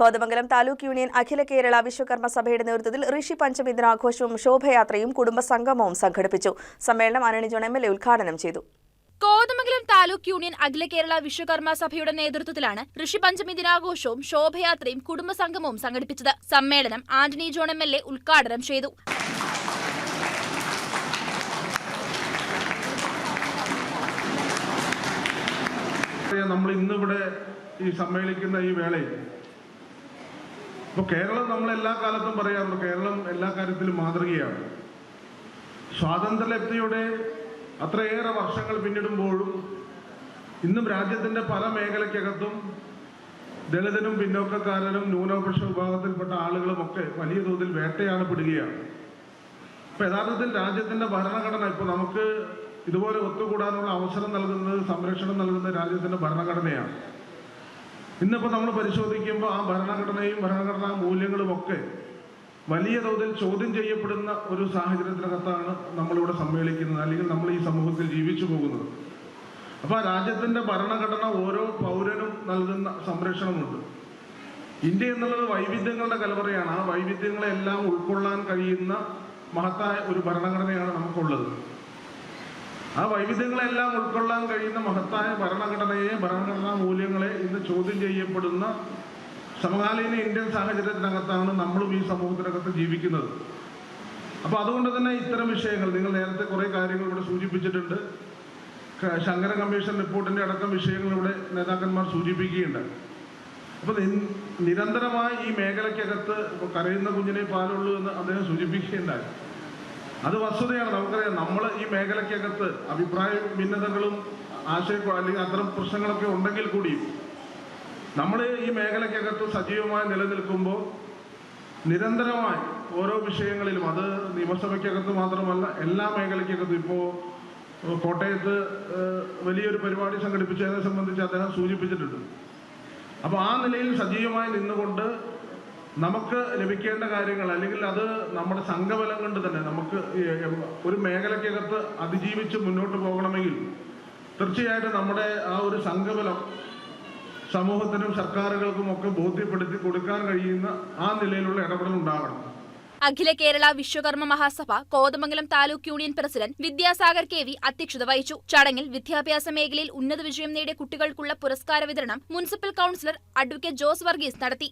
Kothamangalam taluk union Akhila Kerala Vishwakarma സഭയുടെ നേതൃത്വത്തിൽ ഋഷി പഞ്ചമി ദിനാഘോഷവും ശോഭയാത്രയും കുടുംബസംഗമവും സംഘടിപ്പിച്ചു. സമ്മേളനം അനണി ജോൺ എം എൽ എ ഉദ്ഘാടനം ചെയ്തു. കോതമംഗലം താലൂക്ക് യൂണിയൻ അഖില കേരള വിശ്വകർമ്മ സഭയുടെ നേതൃത്വത്തിലാണ് ഋഷി പഞ്ചമി ദിനാഘോഷവും ശോഭയാത്രയും കുടുംബസംഗമവും സംഘടിപ്പിച്ചത്. സമ്മേളനം Antony John M L A ഉദ്ഘാടനം ചെയ്തു. നമ്മൾ ഇന്നിവിടെ ഈ സമ്മേളിക്കുന്ന ഈ വേളയിൽ ഇപ്പൊ കേരളം നമ്മൾ എല്ലാ കാലത്തും പറയാറുണ്ട് കേരളം എല്ലാ കാര്യത്തിലും മാതൃകയാണ്. സ്വാതന്ത്ര്യലബ്ധിയുടെ അത്രയേറെ വർഷങ്ങൾ പിന്നിടുമ്പോഴും ഇന്നും രാജ്യത്തിന്റെ പല മേഖലയ്ക്കകത്തും ദളിതനും പിന്നോക്കക്കാരനും ന്യൂനപക്ഷ വിഭാഗത്തിൽപ്പെട്ട ആളുകളും ഒക്കെ വലിയ തോതിൽ വേട്ടയാടപ്പെടുകയാണ്. ഇപ്പൊ യഥാർത്ഥത്തിൽ രാജ്യത്തിന്റെ ഭരണഘടന ഇപ്പൊ നമുക്ക് ഇതുപോലെ ഒത്തുകൂടാനുള്ള അവസരം നൽകുന്നത് സംരക്ഷണം നൽകുന്നത് രാജ്യത്തിന്റെ ഭരണഘടനയാണ്. ഇന്നിപ്പോ നമ്മൾ പരിശോധിക്കുമ്പോൾ ആ ഭരണഘടനയും ഭരണഘടനാ മൂല്യങ്ങളും ഒക്കെ വലിയ തോതിൽ ചോദ്യം ചെയ്യപ്പെടുന്ന ഒരു സാഹചര്യത്തിനകത്താണ് നമ്മളിവിടെ സമ്മേളിക്കുന്നത് അല്ലെങ്കിൽ നമ്മൾ ഈ സമൂഹത്തിൽ ജീവിച്ചു പോകുന്നത്. അപ്പൊ ആ രാജ്യത്തിന്റെ ഭരണഘടന ഓരോ പൗരനും നൽകുന്ന സംരക്ഷണമുണ്ട്. ഇന്ത്യ എന്നുള്ളത് വൈവിധ്യങ്ങളുടെ കലവറയാണ്. ആ വൈവിധ്യങ്ങളെല്ലാം ഉൾക്കൊള്ളാൻ കഴിയുന്ന മഹത്തായ ഒരു ഭരണഘടനയാണ് നമുക്കുള്ളത്. ആ വൈവിധ്യങ്ങളെല്ലാം ഉൾക്കൊള്ളാൻ കഴിയുന്ന മഹത്തായ ഭരണഘടനയെ ഭരണഘടനാ മൂല്യങ്ങളെ ഇന്ന് ചോദ്യം ചെയ്യപ്പെടുന്ന സമകാലീന ഇന്ത്യൻ സാഹചര്യത്തിനകത്താണ് നമ്മളും ഈ സമൂഹത്തിനകത്ത് ജീവിക്കുന്നത്. അപ്പോൾ അതുകൊണ്ട് തന്നെ ഇത്തരം വിഷയങ്ങൾ നിങ്ങൾ നേരത്തെ കുറേ കാര്യങ്ങൾ ഇവിടെ സൂചിപ്പിച്ചിട്ടുണ്ട്. ശങ്കര കമ്മീഷൻ റിപ്പോർട്ടിന്റെ അടക്കം വിഷയങ്ങൾ ഇവിടെ നേതാക്കന്മാർ സൂചിപ്പിക്കുകയുണ്ട്. അപ്പോൾ നിരന്തരമായി ഈ മേഖലയ്ക്കകത്ത് കരയുന്ന കുഞ്ഞിനെ പാലുള്ളൂ എന്ന് അദ്ദേഹം സൂചിപ്പിക്കുകയുണ്ടായി. അത് വസ്തുതയാണ്. നമുക്കറിയാം നമ്മൾ ഈ മേഖലയ്ക്കകത്ത് അഭിപ്രായ ഭിന്നതകളും ആശയ അല്ലെങ്കിൽ അത്തരം പ്രശ്നങ്ങളൊക്കെ ഉണ്ടെങ്കിൽ കൂടിയും നമ്മൾ ഈ മേഖലയ്ക്കകത്ത് സജീവമായി നിലനിൽക്കുമ്പോൾ നിരന്തരമായി ഓരോ വിഷയങ്ങളിലും അത് നിയമസഭയ്ക്കകത്ത് മാത്രമല്ല എല്ലാ മേഖലയ്ക്കകത്തും ഇപ്പോൾ കോട്ടയത്ത് വലിയൊരു പരിപാടി സംഘടിപ്പിച്ചതിനെ സംബന്ധിച്ച് അദ്ദേഹം സൂചിപ്പിച്ചിട്ടുണ്ട്. അപ്പോൾ ആ നിലയിൽ സജീവമായി നിന്നുകൊണ്ട് നമുക്ക് ലഭിക്കേണ്ട കാര്യങ്ങൾ അല്ലെങ്കിൽ അത് നമ്മുടെ സംഘബലം കൊണ്ട് തന്നെ നമുക്ക് ഒരു മേഖലയ്ക്കകത്ത് അതിജീവിച്ച് മുന്നോട്ട് പോകണമെങ്കിൽ തീർച്ചയായിട്ടും നമ്മുടെ ആ ഒരു സംഘബലം സമൂഹത്തിനും സർക്കാരുകൾക്കും ഒക്കെ ബോധ്യപ്പെടുത്തി കൊടുക്കാൻ കഴിയുന്ന ആ നിലയിലുള്ള ഇടപെടൽ ഉണ്ടാകണം Akhila Kerala Vishwakarma Mahasabha Kothamangalam taluk union president Vidyasagar K V അധ്യക്ഷത വഹിച്ചു. ചടങ്ങിൽ വിദ്യാഭ്യാസ മേഖലയിൽ ഉന്നത വിജയം നേടിയ കുട്ടികൾക്കുള്ള പുരസ്കാര വിതരണം municipal councillor advocate Jose Varghese നടത്തി.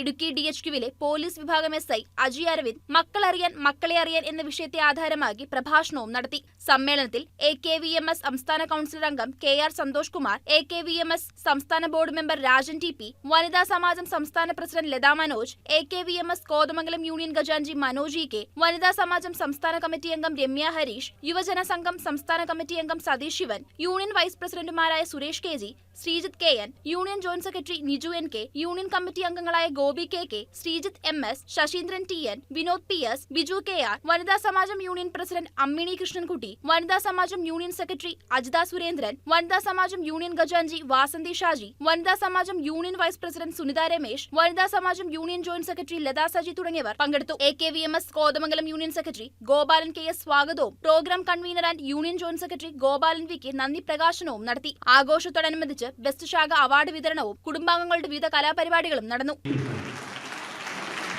ഇടുക്കി ഡി എച്ച് ക്യുവിലെ പോലീസ് വിഭാഗം എസ് ഐ അജി അരവിന്ദ് മക്കളറിയാൻ മക്കളെ അറിയാൻ എന്ന വിഷയത്തെ ആധാരമാക്കി പ്രഭാഷണവും നടത്തി. സമ്മേളനത്തിൽ A K V M S സംസ്ഥാന കൌൺസിലർ അംഗം K R Santhosh Kumar A K V M S സംസ്ഥാന board member Rajan T P വനിതാ സമാജം സംസ്ഥാന president Latha Manoj A K V M S Kothamangalam union ഖജാൻജി Manoj E K വനിതാ സമാജം സംസ്ഥാന committee അംഗം രമ്യ ഹരീഷ് യുവജന സംഘം സംസ്ഥാന കമ്മിറ്റി അംഗം സതീഷ് ശിവൻ യൂണിയൻ വൈസ് പ്രസിഡന്റുമാരായ Suresh K G Sreejith K N union joint secretary Niju N K union committee അംഗങ്ങളായ Gopi K K Sreejith M S Saseendran T N Vinod P S Biju K R വനിതാ സമാജം union president Ammini Krishnankutty വനിതാ സമാജം union secretary Ajitha Surendran വനിതാ സമാജം union ഖജാൻജി വാസന്തി ഷാജി വനിതാ സമാജം union vice president Sunitha Ramesh വനിതാ സമാജം union joint secretary Latha Saji തുടങ്ങിയവർ പങ്കെടുത്തു. A K V M S Kothamangalam union secretary Gopalan K S സ്വാഗതവും programme convener and union joint secretary Gopalan V K നന്ദി പ്രകാശനവും നടത്തി. ആഘോഷത്തോടനുബന്ധിച്ച് best ശാഖ award വിതരണവും കുടുംബാംഗങ്ങളുടെ വിവിധ കലാപരിപാടികളും നടന്നു.